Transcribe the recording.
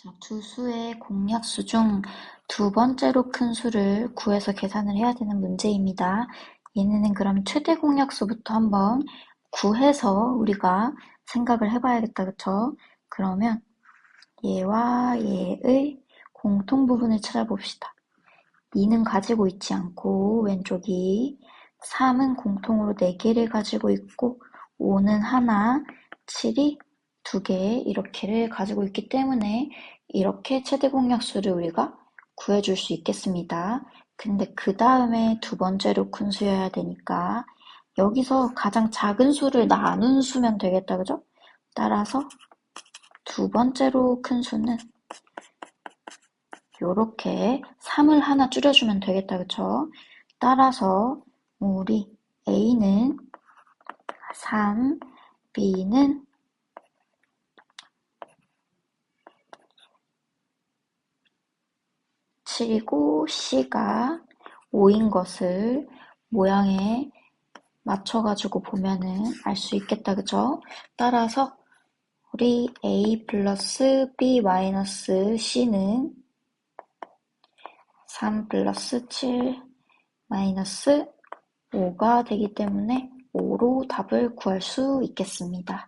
자, 두 수의 공약수 중 두 번째로 큰 수를 구해서 계산을 해야 되는 문제입니다. 얘네는 그럼 최대 공약수부터 한번 구해서 우리가 생각을 해봐야겠다, 그쵸? 그러면 얘와 얘의 공통 부분을 찾아봅시다. 2는 가지고 있지 않고 왼쪽이 3은 공통으로 4개를 가지고 있고 5는 하나, 7이 두개 이렇게를 가지고 있기 때문에 이렇게 최대 공약수를 우리가 구해줄 수 있겠습니다. 근데 그 다음에 두 번째로 큰 수여야 되니까 여기서 가장 작은 수를 나눈 수면 되겠다, 그죠? 따라서 두 번째로 큰 수는 요렇게 3을 하나 줄여주면 되겠다, 그쵸? 따라서 우리 A는 3, B는 7이고 C가 5인 것을 모양에 맞춰가지고 보면은 알 수 있겠다, 그죠? 따라서 우리 A 플러스 B 마이너스 C는 3 플러스 7 마이너스 5가 되기 때문에 5로 답을 구할 수 있겠습니다.